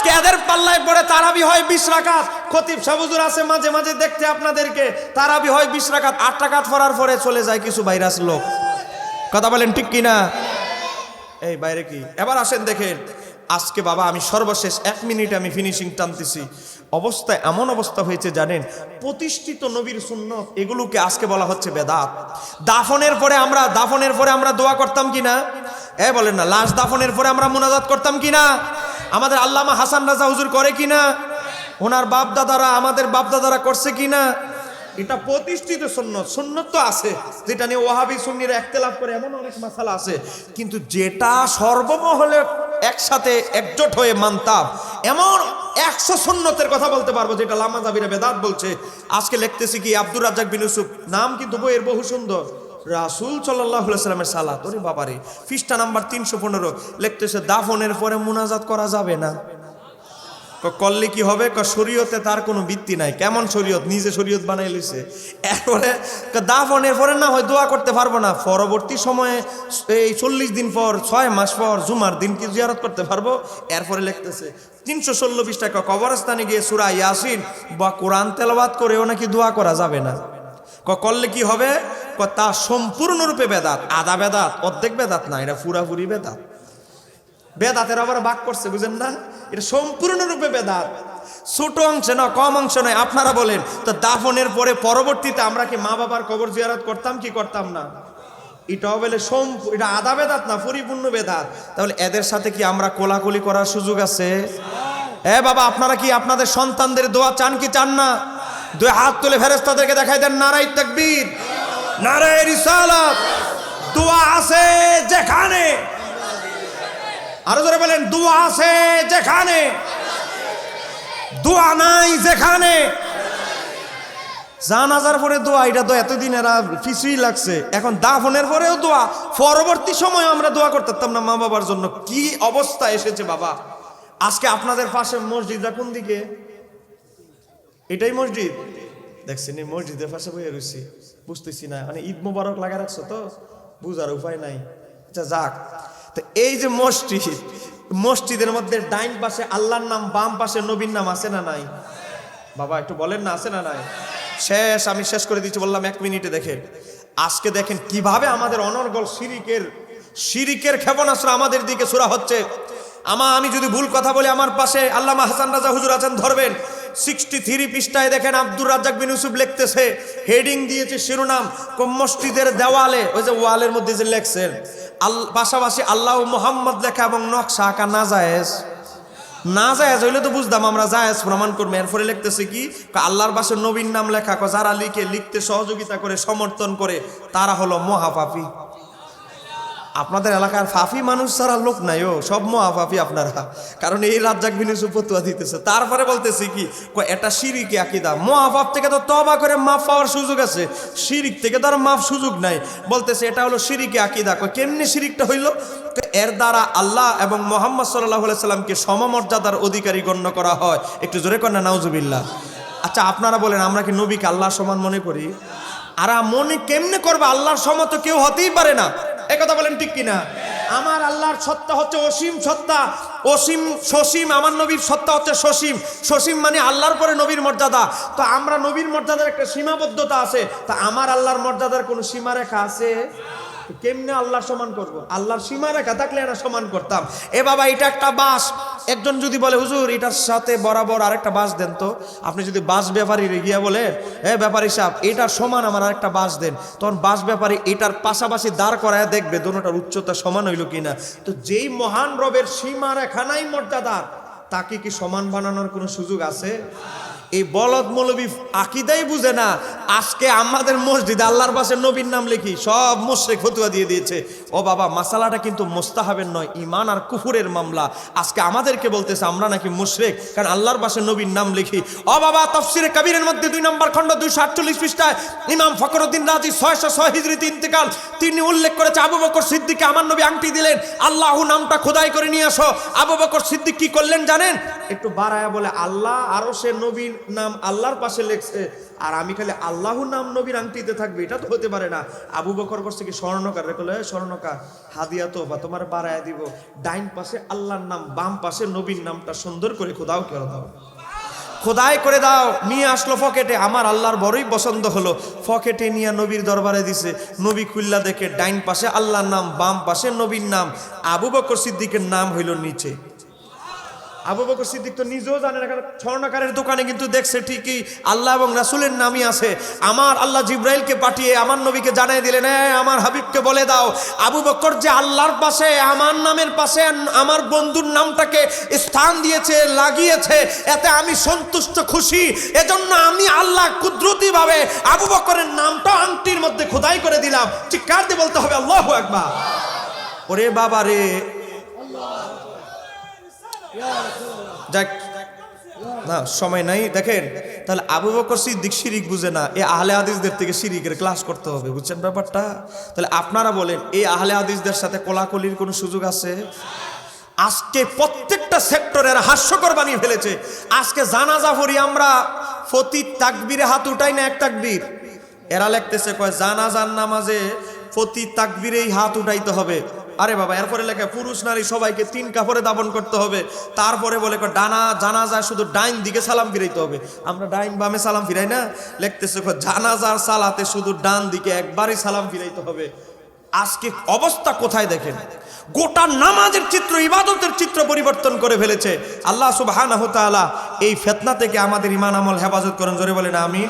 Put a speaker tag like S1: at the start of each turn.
S1: আজকে এদের পাল্লায় পড়ে তারাবি হয় বিশ রাকাত। খতিব সাবুজুর আছে, মাঝে মাঝে দেখতে আপনাদেরকে। তারাবি হয় বিশ রাকাত, আট টাকাত পড়ার পরে চলে যায় কিছু ভাইরাস লোক। কথা বলেন ঠিক কিনা? এই বাইরে কি? এবার আসেন দেখেন। আজকে বাবা, আমি সর্বশেষ এক মিনিটে আমি ফিনিশিং টানতেছি। অবস্থা এমন অবস্থা হয়েছে, জানেন? প্রতিষ্ঠিত নবীর শূন্য এগুলোকে আজকে বলা হচ্ছে বেদাত। দাফনের পরে আমরা, দাফনের পরে আমরা দোয়া করতাম কিনা? এ বলেন না, লাশ দাফনের পরে আমরা মোনাজাত করতাম কিনা? আমাদের আল্লামা হাসান রাজা হুজুর করে কি না ওনার বাপ দাদারা আমাদের বাপ দাদারা করছে কিনা? এটা প্রতিষ্ঠিত সুন্নত সুন্নত তো আছে। যেটা নিয়ে ওয়াহাবি, সুন্নিরা একতেলাফ করে, এমন অনেক মাসালা আছে। কিন্তু যেটা সর্বমহলে একসাথে একজোট হয়ে মানতাম, এমন একশো সুন্নতের কথা বলতে পারব, যেটা লামা জাবিরা বেদাত বলছে। আজকে লিখতেছি কি, আব্দুর রাজ্জাক বিন ইউসুফ, নাম কিন্তু বইয়ের বহু সুন্দর। রাসুল সাল্লামের সালাত। ওরে বাবারে ফিস্টা নাম্বার তিনশো পনেরো। লিখতেছে, দাফনের পরে মুনাজাত করা যাবে না। করলে কি হবে? ক, শরীয়তে তার কোনো ভিত্তি নাই। কেমন শরীয়ত? নিজে শরীয়ত বানাই লইছে। এরপরে দাফনের পরে না হয় দোয়া করতে পারব না। পরবর্তী সময়ে এই চল্লিশ দিন পর, ছয় মাস পর, জুমার দিন কি জিয়ারত করতে পারব? এরপরে লিখতেছে, তিনশো ষোলো বিশ টাকা কবরস্থানে গিয়ে সুরা ইয়াসিন বা কোরআন তেলাওয়াত করেও নাকি দোয়া করা যাবে না? করলে কি হবে? তা সম্পূর্ণরূপে বেদাত, আধা বেদাত, অর্ধেক বেদাত না, এটা পুরাপুরি বেদাত। বেদাতের আবার বাক করছে, বুঝেন না? এটা সম্পূর্ণরূপে বেদাত। ছোট অংশে না কম অংশ নয়, আপনারা বলেন, তো দাফনের পরে পরবর্তীতে আমরা কি মা বাবার কবর জিয়ারত করতাম কি করতাম না? এটাও বলে এটা আধা বেদাত না, পরিপূর্ণ বেদাত। তাহলে এদের সাথে কি আমরা কোলাকুলি করার সুযোগ আছে? এ বাবা, আপনারা কি আপনাদের সন্তানদের দোয়া চান কি চান না? দুই হাত তুলে ফেরেস্তাদেরকে দেখাই দেন নারাই তাকবীর। নারাই রিসালাত। দোয়া আছে যেখানে। আরও জোরে বলেন, দোয়া আছে যেখানে। দোয়া নাই যেখানে। জানাজার পরে দোয়া, এটা তো এতদিন এরা কিছুই লাগছে। এখন দাফনের পরেও দোয়া। পরবর্তী সময় আমরা দোয়া করতাম না মা বাবার জন্য। কি অবস্থা এসেছে বাবা। আজকে আপনাদের পাশে মসজিদটা কোন দিকে? এটাই মসজিদ। দেখছেন এই মসজিদের পাশে বইয়ে রয়েছি বুঝতেছি না। মানে ঈদ মোবারক লাগা রাখছো তো, বুঝার উপায় নাই। আচ্ছা যাক। তো এই যে মসজিদ, মসজিদের মধ্যে ডাইন পাশে আল্লাহর নাম, বাম পাশে নবীর নাম আছে না নাই? বাবা, একটু বলেন না, আছে না নাই? শেষ, আমি শেষ করে দিচ্ছি, বললাম এক মিনিটে দেখেন। আজকে দেখেন কীভাবে আমাদের অনর্গল শিরিকের শিরিকের ক্ষেপণাস্ত্র আমাদের দিকে সুরা হচ্ছে। আমা, আমি যদি ভুল কথা বলি, আমার পাশে আল্লামা হাসান রাজা হুজুর আছেন, ধরবেন। সিক্সটি থ্রি পৃষ্ঠায় দেখেন আব্দুর রাজ্জাক বিন ইউসুফ লিখতেছে, হেডিং দিয়েছে শিরোনাম মসজিদের দেওয়ালে, ওই যে ওয়ালের মধ্যে যে লেখছেন, আল, পাশাপাশি আল্লাহ মোহাম্মদ লেখা এবং নকশা আঁকা না জায়েজ। না জায়েজ হইলে তো বুঝতাম আমরা জায়েজ প্রমাণ করব। এরপরে লিখতেছে কি আল্লাহর বাসে নবীন নাম লেখা যারা লিখে, লিখতে সহযোগিতা করে, সমর্থন করে, তারা হলো মহাপাপী। আপনাদের এলাকার ফাফি মানুষ ছাড়া লোক নাই, ও সব মহাফাফি আপনারা। কারণ এই রাজ্জাক বিনিসু ফতুয়া দিতেছে। তারপরে বলতেছি কি এটা শিরিক আকিদা। মহাফাপ থেকে তো তবা করে মাফ পাওয়ার সুযোগ আছে। শিরিক থেকে তো আর মাফ সুযোগ নাই। বলতেছে, এটা হলো শিরিকে আকিদা। কয়, কেমনি শিরিকটা হইল? এর দ্বারা আল্লাহ এবং মোহাম্মদ সাল্লাহ সাল্লামকে সমমর্যাদার অধিকারী গণ্য করা হয়। একটু জোরে কন্যা না, নাউজুবিল্লাহ। আচ্ছা আপনারা বলেন, আমরা কি নবীকে আল্লাহ সমান মনে করি? আর মনে কেমনে করবে? আল্লাহর সমত কেউ হতেই পারে না। কথা বলেন ঠিক কিনা? আমার আল্লাহর সত্তা হচ্ছে অসীম সত্তা। অসীম সসীম, আমার নবীর সত্তা হচ্ছে সসীম। সসীম মানে আল্লাহর পরে নবীর মর্যাদা। তো আমরা নবীর মর্যাদার একটা সীমাবদ্ধতা আছে। তা আমার আল্লাহর মর্যাদার কোনো সীমারেখা আছে? কেমনে আল্লাহ সমান করব? আল্লাহর সীমারেখা থাকলে এটা সমান করতাম। এ বাবা, এটা একটা বাস। একজন যদি বলে, হুজুর, এটার সাথে বরাবর আরেকটা বাস দেন তো। আপনি যদি বাস ব্যাপারী গিয়া বলে হ্যাঁ ব্যাপারী সাহেব, এটার সমান আমার আরেকটা বাস দেন। তখন বাস ব্যাপারী এটার পাশাপাশি দাঁড় করায় দেখবে দোনোটার উচ্চতা সমান হইল কিনা। তো যেই মহান রবের সীমার নাই মর্যাদার, তাকে কি সমান বানানোর কোনো সুযোগ আছে? এই বলদ মৌলবী আকিদাই বুঝে না, আজকে আমাদের মসজিদ আল্লাহর পাশে নবীর নাম লিখি, সব মুশরেক ফতুয়া দিয়ে দিয়েছে। ও বাবা, মাসালাটা কিন্তু মোস্তাহাবের নয় ইমান আর কুফুরের মামলা। আজকে আমাদেরকে বলতেছে, আমরা নাকি মুশরেক, কারণ আল্লাহর পাশে নবীর নাম লিখি। ও বাবা, তফসিরে কবিরের মধ্যে দুই নম্বর খণ্ড দুইশো আটচল্লিশ পৃষ্ঠায়, ইমাম ফকরুদ্দিন রাজি ছয়শো ছয় হিজড়িতে ইন্তেকাল, তিনি উল্লেখ করেছে, আবু বকর সিদ্দিককে আমার নবী আংটি দিলেন, আল্লাহ নামটা খোদাই করে নিয়ে আসো। আবু বকর সিদ্দিক কি করলেন জানেন? একটু বাড়ায়া বলে, আল্লাহ আরও সে নবীর নাম আল্লাহর পাশে লেখছে। আর আমি খালি আল্লাহর নাম নবীর আংটিতে থাকবে, এটা তো হতে পারে না। আবু বকর করছে কি, স্বর্ণকার? রে কলে স্বর্ণকার, হাদিয়া তো বা তোমার বাড়ায় দিব। ডাইন পাশে আল্লাহর নাম, বাম পাশে নবীর নামটা সুন্দর করে খোদাও করে দাও। খোদাই করে দাও, নিয়ে আসলো ফকেটে। আমার আল্লাহর বড়ই পছন্দ হলো। ফকেটে নিয়ে নবীর দরবারে দিছে। নবী খুল্লা দেখে ডাইন পাশে আল্লাহর নাম, বাম পাশে নবীর নাম। আবু বকর সিদ্দিকের নাম হইল নিচে। আবু বকর সিদ্দিক তো নিজেও জানে না, কারণ স্বর্ণকারের দোকানে কিন্তু দেখছে ঠিকই আল্লাহ এবং রাসুলের নামই আছে। আমার আল্লাহ জিব্রাইলকে পাঠিয়ে, আমার নবীকে জানিয়ে দিলেন হ্যাঁ আমার হাবিবকে বলে দাও, আবু বকর যে আল্লাহর পাশে, আমার নামের পাশে, আমার বন্ধুর নামটাকে স্থান দিয়েছে, লাগিয়েছে, এতে আমি সন্তুষ্ট খুশি। এজন্য আমি আল্লাহ কুদরতিভাবে আবু বকরের নামটা আংটির মধ্যে খোদাই করে দিলাম। চিৎকার দিয়ে বলতে হবে, আল্লাহ একবার ওরে বাবা রে যাক, না, সময় নাই। দেখেন, তাহলে আবু বকর সিদ্দিক শিরিক বুঝে না, এই আহলে হাদিসদের থেকে শিরিকের ক্লাস করতে হবে, বুঝছেন ব্যাপারটা? তাহলে আপনারা বলেন, এই আহলে হাদিসদের সাথে কোলাকুলির কোনো সুযোগ আছে? আজকে প্রত্যেকটা সেক্টরের হাস্যকর বানিয়ে ফেলেছে। আজকে জানাজা পড়ি আমরা ফতি তাকবীরে হাত উঠাই না এক তাকবীর? এরা লেখতেছে, কয়, জানাজার নামাজে ফতি তাকবীরেই হাত উঠাইতে হবে। আরে বাবা, এরপরে লেখা, পুরুষ, নারী সবাইকে তিন কাপড়ে দাপন করতে হবে। তারপরে বলে ডানা, জানাজা, শুধু ডাইন দিকে সালাম ফিরাইতে হবে। আমরা ডাইন বামে সালাম ফিরাই না? লিখতেছে জানাজার সালাতে শুধু ডান দিকে একবারই সালাম ফিরাইতে হবে। আজকে অবস্থা কোথায় দেখেন? গোটা নামাজের চিত্র, ইবাদতের চিত্র পরিবর্তন করে ফেলেছে। আল্লাহ তাআলা এই ফেতনা থেকে আমাদের ইমান আমল হেফাজত করেন। জোরে বলেন, আমিন।